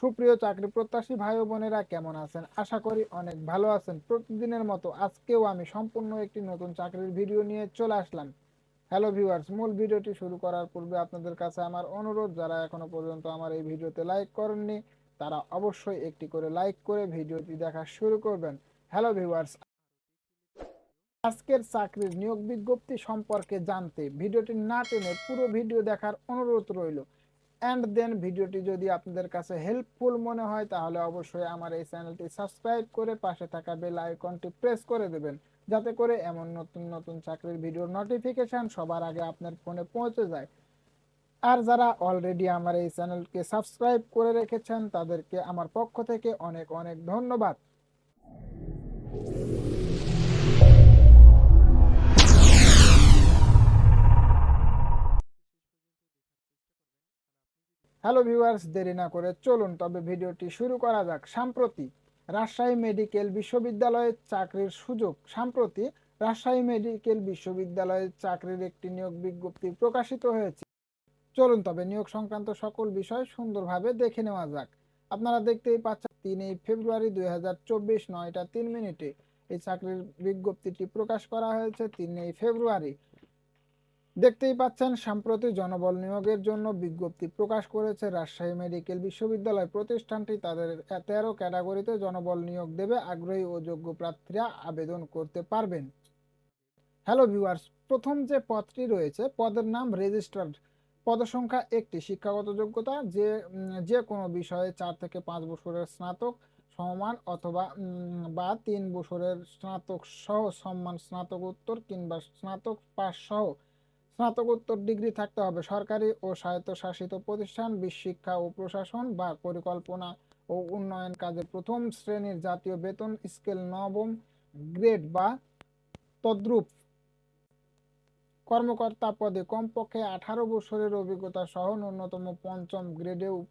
সুপ্রিয় চাকরি প্রত্যাশী ভাই বোনেরা, কেমন আছেন? আশা করি অনেক ভালো আছেন। প্রতিদিনের মতো আজকেও আমি সম্পূর্ণ একটি নতুন চাকরির ভিডিও নিয়ে চলে আসলাম। হ্যালো ভিউয়ার্স মূল ভিডিওটি শুরু করার পূর্বে আপনাদের কাছে আমার অনুরোধ, যারা এখনও পর্যন্ত আমার এই ভিডিওতে লাইক করেননি, তারা অবশ্যই একটি করে লাইক করে ভিডিওটি দেখা শুরু করবেন। হ্যালো ভিউয়ার্স আজকের চাকরির নিয়োগ বিজ্ঞপ্তি সম্পর্কে জানতে ভিডিওটি না টেনে পুরো ভিডিও দেখার অনুরোধ রইল। অ্যান্ড দেন ভিডিওটি যদি আপনাদের কাছে হেল্পফুল মনে হয়, তাহলে অবশ্যই আমার এই চ্যানেলটি সাবস্ক্রাইব করে পাশে থাকা বেল আইকনটি প্রেস করে দেবেন। যাতে করে এমন নতুন নতুন চাকরির ভিডিওর নোটিফিকেশন সবার আগে আপনার ফোনে পৌঁছে যায়। আর যারা অলরেডি আমার এই চ্যানেলকে সাবস্ক্রাইব করে রেখেছেন, তাদেরকে আমার পক্ষ থেকে অনেক অনেক ধন্যবাদ। হ্যালো ভিউয়ার্স, দেরি না করে চলুন, তবে ভিডিওটি শুরু করা যাক। সাম্প্রতি রাজশাহী মেডিকেল বিশ্ববিদ্যালয়ের চাকরির সুযোগ। সাম্প্রতি রাজশাহী মেডিকেল বিশ্ববিদ্যালয়ের চাকরির একটি নিয়োগ বিজ্ঞপ্তি প্রকাশিত হয়েছে। চলুন, তবে নিয়োগ সংক্রান্ত সকল বিষয় সুন্দরভাবে দেখে নেওয়া যাক। আপনারা দেখতেই পাচ্ছেন, তিনই ফেব্রুয়ারি দুই হাজার চব্বিশ, নয়টা তিন মিনিটে এই চাকরির বিজ্ঞপ্তিটি প্রকাশ করা হয়েছে। তিনই ফেব্রুয়ারি দেখতেই পাচ্ছেন, সাম্প্রতিক জনবল নিয়োগের জন্য বিজ্ঞপ্তি প্রকাশ করেছে রাজশাহী মেডিকেল বিশ্ববিদ্যালয় প্রতিষ্ঠানটি। তাদের তেরো ক্যাটাগরিতে জনবল নিয়োগ দেবে আগ্রহী ও যোগ্য প্রার্থীরা আবেদন করতে পারবেন। হ্যালো ভিউয়ার্স, প্রথম যে পদটি রয়েছে, পদের নাম রেজিস্ট্রার্ড পদসংখ্যা একটি, শিক্ষাগত যোগ্যতা যে যে কোনো বিষয়ে চার থেকে পাঁচ বছরের স্নাতক সমান অথবা বা তিন বছরের স্নাতক সহ সম্মান স্নাতকোত্তর কিংবা স্নাতক পাস সহ স্নাতকোত্তর ডিগ্রি থাকতে হবে। সরকারি ও স্বায়ত্তশাসিত প্রতিষ্ঠান শিক্ষা ও প্রশাসন বা পরিকল্পনা ও উন্নয়ন কাজে প্রথম শ্রেণির জাতীয় বেতন স্কেল নবম গ্রেড বা তদ্রূপ। কর্মকর্তা পদে কমপক্ষে আঠারো বছরের অভিজ্ঞতা সহ ন্যূনতম পঞ্চম গ্রেডে উপ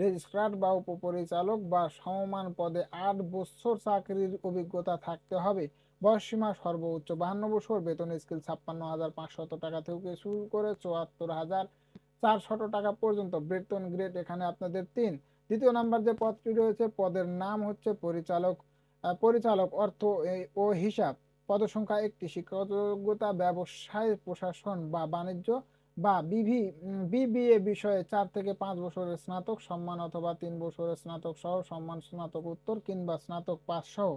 রেজিস্ট্রার বা উপপরিচালক বা সমমান পদে আট বছর চাকরির অভিজ্ঞতা থাকতে হবে। বয়সসীমা সর্বোচ্চ। বাহান্ন বছর, বেতন স্কেল ছাপ্পান্ন হাজার পাঁচশত টাকা থেকে শুরু করে চুয়াত্তর হাজার চারশত টাকা পর্যন্ত। বেতন গ্রেড এখানে আপনাদের তিন। দ্বিতীয় নাম্বার যে পদটি রয়েছে, পদের নাম হচ্ছে পরিচালক পরিচালক অর্থ ও হিসাব। পদসংখ্যা একটি শিক্ষাগত যোগ্যতা ব্যবসায়, প্রশাসন বা বাণিজ্য বা বিভি বিবিএ বিষয়ে চার থেকে পাঁচ বছরের স্নাতক সম্মান অথবা তিন বছরের স্নাতক সহ সম্মান স্নাতক উত্তর কিংবা স্নাতক পাস সহ।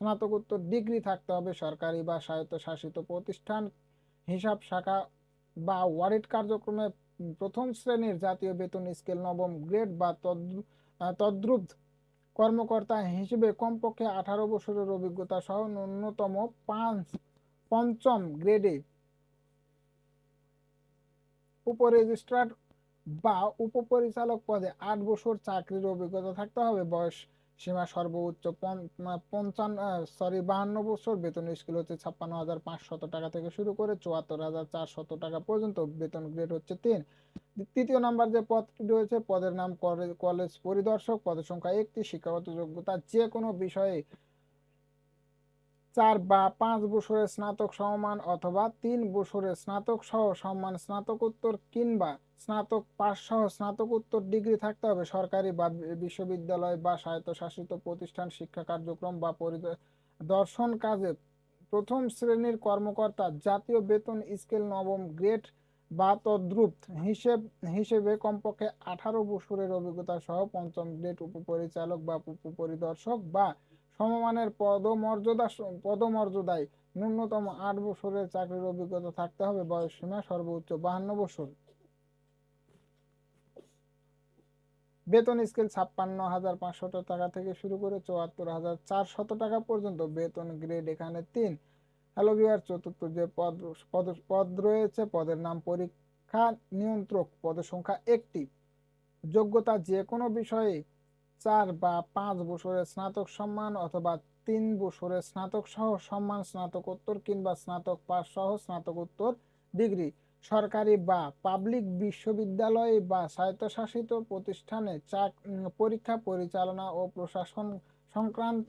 স্নাতকোত্তর ডিগ্রি থাকতে হবে সরকারি বা স্বায়ত্তশাসিত প্রতিষ্ঠান হিসাব শাখা বা ওয়ারিট কার্যক্রমে প্রথম শ্রেণির জাতীয় বেতন স্কেল নবম গ্রেড বা তদ্রুপ কর্মকর্তা হিসেবে কমপক্ষে আঠারো বছরের অভিজ্ঞতা সহ ন্যূনতম পাঁচ, পঞ্চম গ্রেডে উপরেজিস্ট্রার বা উপপরিচালক পদে আট বছর চাকরির অভিজ্ঞতা থাকতে হবে। বয়স সীমা সর্বোচ্চ পঞ্চান্ন সরি বাহান্ন বছর। বেতন স্কেল হচ্ছে ছাপ্পান্ন হাজার পাঁচশত টাকা থেকে শুরু করে চুয়াত্তর হাজার চারশত টাকা পর্যন্ত। বেতন গ্রেড হচ্ছে তিন। তৃতীয় নাম্বার যে পদটি রয়েছে, পদের নাম কলেজ পরিদর্শক। পদের সংখ্যা একটি। শিক্ষাগত যোগ্যতা যে কোনো বিষয়ে চার বা পাঁচ বছরের স্নাতক সমান অথবা তিন বছরের স্নাতক সহ সম্মান স্নাতকোত্তর কিংবা স্নাতক পাস সহ স্নাতকোত্তর ডিগ্রি থাকতে হবে। সরকারি বা বিশ্ববিদ্যালয় বা স্বায়ত্তশাসিত প্রতিষ্ঠান, শিক্ষা কার্যক্রম বা দর্শন কাজে প্রথম শ্রেণির কর্মকর্তা জাতীয় বেতন স্কেল নবম গ্রেড বা তদ্রুপ হিসেব, হিসেবে কমপক্ষে আঠারো বছরের অভিজ্ঞতা সহ পঞ্চম গ্রেড উপপরিচালক বা উপপরিদর্শক বা সমমানের পদমর্যাদা পদমর্যাদায় ন্যূনতম আট বছরের চাকরির অভিজ্ঞতা থাকতে হবে। বয়স সীমা সর্বোচ্চ বাহান্ন বছর। বেতন স্কেল ছাপ্পান্ন হাজার পাঁচশত টাকা থেকে শুরু করে চুয়াত্তর হাজার চারশত টাকা পর্যন্ত। বেতন গ্রেড এখানে তিন। হ্যালো বিহার চতুর্থ যে পদ পদ পদ রয়েছে, পদের নাম পরীক্ষা নিয়ন্ত্রক। পদের সংখ্যা একটি। যোগ্যতা যে কোনো বিষয়ে চার বা পাঁচ বছরের স্নাতক সম্মান অথবা তিন বছরের স্নাতক সহ সম্মান, স্নাতকোত্তর কিংবা স্নাতক পাস সহ স্নাতকোত্তর ডিগ্রি। সরকারি বা পাবলিক বিশ্ববিদ্যালয় বা স্বায়ত্তশাসিত প্রতিষ্ঠানে চাক পরীক্ষা, পরিচালনা ও প্রশাসন সংক্রান্ত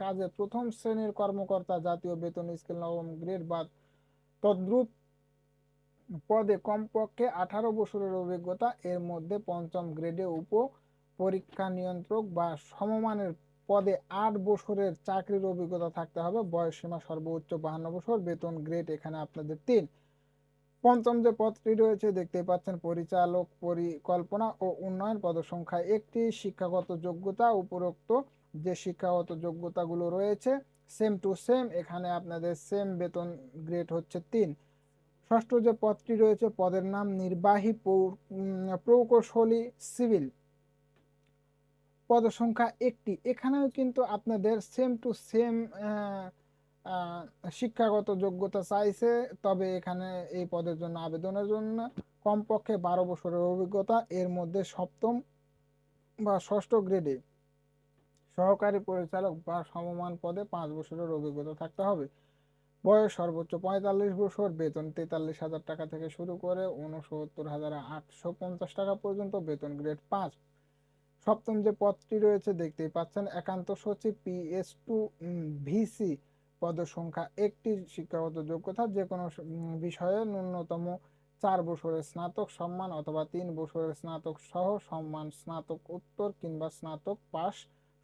কাজে প্রথম শ্রেণির কর্মকর্তা জাতীয় বেতন স্কেল নবম গ্রেড বা তদ্রুপ পদে কমপক্ষে আঠারো বছরের অভিজ্ঞতা, এর মধ্যে পঞ্চম গ্রেডে উপ পরীক্ষা নিয়ন্ত্রক বা সমমানের পদে আট বছরের চাকরির অভিজ্ঞতা থাকতে হবে। বয়স সীমা সর্বোচ্চ বাহান্ন বছর, বেতন গ্রেড এখানে আপনাদের তিন। পঞ্চম যে পদটি রয়েছে দেখতে পাচ্ছেন পরিচালক পরিকল্পনা ও উন্নয়ন পদসংখ্যা একটি। শিক্ষাগত যোগ্যতা উপরোক্ত যে শিক্ষাগত যোগ্যতাগুলো রয়েছে সেম টু সেম এখানে আপনাদের সেম বেতন গ্রেড হচ্ছে তিন। ষষ্ঠ যে পদটি রয়েছে, পদের নাম নির্বাহী প্রকৌশলী সিভিল। পদসংখ্যা একটি। এখানেও কিন্তু আপনাদের সেম টু সেম শিক্ষাগত যোগ্যতা চাইছে, তবে এখানে এই পদের জন্য আবেদনের জন্য কমপক্ষে বারো বছরের অভিজ্ঞতা, এর মধ্যে সপ্তম বা ষষ্ঠ গ্রেডে সহকারী পরিচালক বা সমমান পদে পাঁচ বছরের অভিজ্ঞতা থাকতে হবে। বয়স সর্বোচ্চ পঁয়তাল্লিশ বছর, বেতন তেতাল্লিশ হাজার টাকা থেকে শুরু করে উনসত্তর হাজার আটশো পঞ্চাশ টাকা পর্যন্ত, বেতন গ্রেড পাঁচ। সপ্তম যে পদটি রয়েছে, দেখতেই পাচ্ছেন, একান্ত সচিব পিএস টু ভিসি পদের সংখ্যা একটি শিক্ষাগত যোগ্যতা যে কোনো বিষয়ে ন্যূনতম চার বছরের স্নাতক সম্মান অথবা তিন বছরের স্নাতক সহ সম্মান, স্নাতক উত্তর কিংবা স্নাতক পাস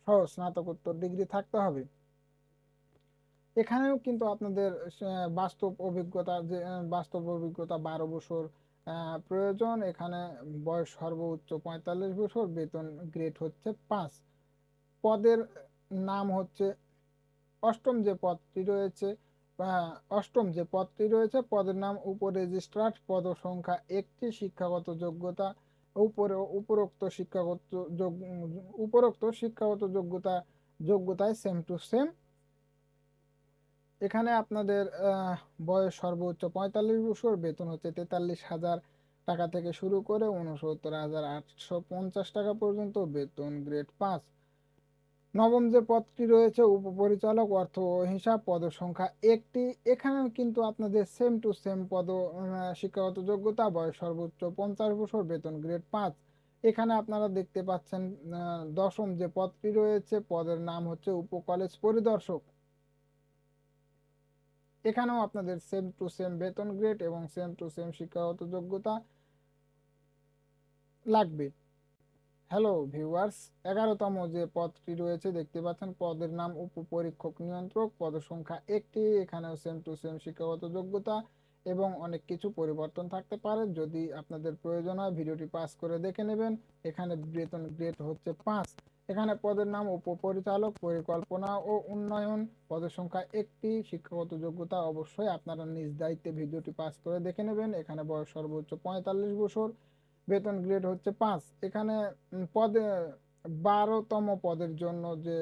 সহ স্নাতকোত্তর ডিগ্রি থাকতে হবে। এখানেও কিন্তু আপনাদের বাস্তব অভিজ্ঞতা যে, বাস্তব অভিজ্ঞতা বারো বছর প্রয়োজন, এখানে বয়স সর্বোচ্চ পঁয়তাল্লিশ বছর, বেতন গ্রেড হচ্ছে পাঁচ। পদের নাম হচ্ছে, অষ্টম যে পদটি রয়েছে অষ্টম যে পদটি রয়েছে, পদের নাম উপ রেজিস্ট্রার পদ সংখ্যা একটি, শিক্ষাগত যোগ্যতা উপরে, উপরোক্ত শিক্ষাগত উপরোক্ত শিক্ষাগত যোগ্যতা, যোগ্যতায় সেম টু সেম এখানে আপনাদের বয়স সর্বোচ্চ পঁয়তাল্লিশ বছর, বেতন হচ্ছে তেতাল্লিশ হাজার টাকা থেকে শুরু করে উনসত্তর হাজার আটশো পঞ্চাশ টাকা পর্যন্ত, বেতন গ্রেড পাঁচ। নবম যে পদটি রয়েছে, উপপরিচালক অর্থ হিসাব পদ সংখ্যা একটি। এখানেও কিন্তু আপনাদের সেম টু সেম পদ শিক্ষাগত যোগ্যতা, বয়স সর্বোচ্চ পঞ্চাশ বছর, বেতন গ্রেড পাঁচ। এখানে আপনারা দেখতে পাচ্ছেন দশম যে পদটি রয়েছে, পদের নাম হচ্ছে উপকলেজ পরিদর্শক। এখানেও আপনাদের সেম টু সেম বেতন গ্রেড এবং সেম টু সেম শিক্ষাগত যোগ্যতা লাগবে। হ্যালো ভিউয়ার্স এগারোতম যে পদটি রয়েছে, দেখতে পাচ্ছেন, পদের নাম উপপরীক্ষক নিয়ন্ত্রক, পদ সংখ্যা একটি, এখানেও সেম টু সেম শিক্ষাগত যোগ্যতা এবং অনেক কিছু পরিবর্তন থাকতে পারে। যদি আপনাদের প্রয়োজন হয়, ভিডিওটি পাস করে দেখে নেবেন। এখানে বেতন গ্রেড হচ্ছে পাঁচ। এখানে পদের নাম উপপরিচালক, পরিকল্পনা ও উন্নয়ন। পদের সংখ্যা একটি। শিক্ষাগত যোগ্যতা অবশ্যই আপনারা নিজ দায়িত্বে ভিডিওটি পাস করে দেখে নেবেন। এখানে বয়স সর্বোচ্চ পঁয়তাল্লিশ বছর, বেতন গ্রেড হচ্ছে পাঁচ। এখানে পদে, বারোতম পদের জন্য যে,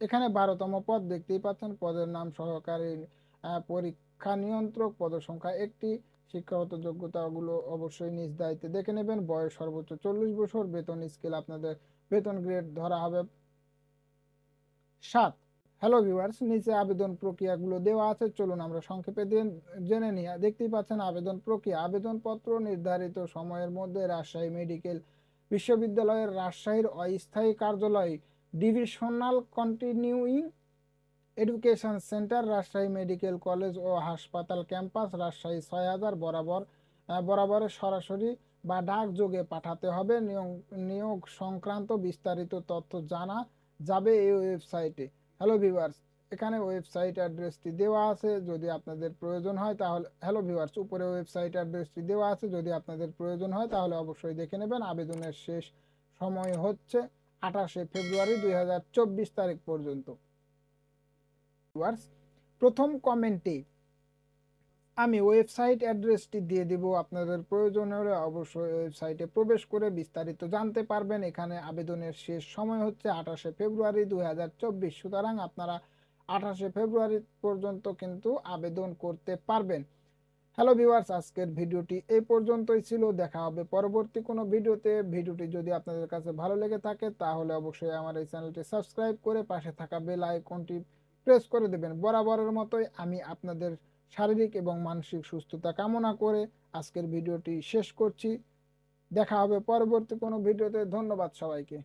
এখানে বারোতম পদ দেখতেই পাচ্ছেন। পদের নাম সহকারী পরীক্ষা নিয়ন্ত্রক। পদের সংখ্যা একটি। শিক্ষাগত যোগ্যতাগুলো অবশ্যই নিজ দায়িত্বে দেখে নেবেন। বয়স সর্বোচ্চ চল্লিশ বছর, বেতন স্কেল আপনাদের বেতন গ্রেড ধরা হবে সাত। হ্যালো ভিউয়ার্স নিচে আবেদন প্রক্রিয়াগুলো দেওয়া আছে, চলুন আমরা সংক্ষেপে জেনে নিই। দেখতেই পাচ্ছেন আবেদন প্রক্রিয়া। আবেদনপত্র নির্ধারিত সময়ের মধ্যে রাজশাহী মেডিকেল বিশ্ববিদ্যালয়ের রাজশাহীর অস্থায়ী কার্যালয় divisional continuing education centre, Rajshahi medical college ও হাসপাতাল ক্যাম্পাস, রাজশাহী ছয় হাজার বরাবর বরাবরের সরাসরি বা ডাক যোগে পাঠাতে হবে। নিয়োগ সংক্রান্ত বিস্তারিত তথ্য জানা যাবে এই ওয়েবসাইটে। হ্যালো ভিউয়ার্স এখানে ওয়েবসাইট অ্যাড্রেসটি দেওয়া আছে। যদি আপনাদের প্রয়োজন হয় তাহলে হ্যালো ভিউয়ার্স উপরে ওয়েবসাইট অ্যাড্রেসটি দেওয়া আছে। যদি আপনাদের প্রয়োজন হয় তাহলে অবশ্যই দেখে নেবেন। আবেদনের শেষ সময় হচ্ছে আঠাশে ফেব্রুয়ারি দুই হাজার চব্বিশ তারিখ পর্যন্ত। ভিউয়ার্স প্রথম কমেন্টে আমি ওয়েবসাইট অ্যাড্রেসটি দিয়ে দিব আপনাদের প্রয়োজন হলে অবশ্যই ওয়েবসাইটে প্রবেশ করে বিস্তারিত জানতে পারবেন। এখানে আবেদনের শেষ সময় হচ্ছে আঠাশে ফেব্রুয়ারি দুই সুতরাং আপনারা আঠাশে ফেব্রুয়ারি পর্যন্ত কিন্তু আবেদন করতে পারবেন। হ্যালো ভিউয়ার্স আজকের ভিডিওটি এই পর্যন্তই ছিল। দেখা হবে পরবর্তী কোনো ভিডিওতে। ভিডিওটি যদি আপনাদের কাছে ভালো লেগে থাকে, তাহলে অবশ্যই আমার এই চ্যানেলটি সাবস্ক্রাইব করে পাশে থাকা বেল আইকনটি প্রেস করে দেবেন। বরাবরের মতোই আমি আপনাদের শারীরিক এবং মানসিক সুস্থতা কামনা করে আজকের ভিডিওটি শেষ করছি। দেখা হবে পরবর্তী কোনো ভিডিওতে। ধন্যবাদ সবাইকে।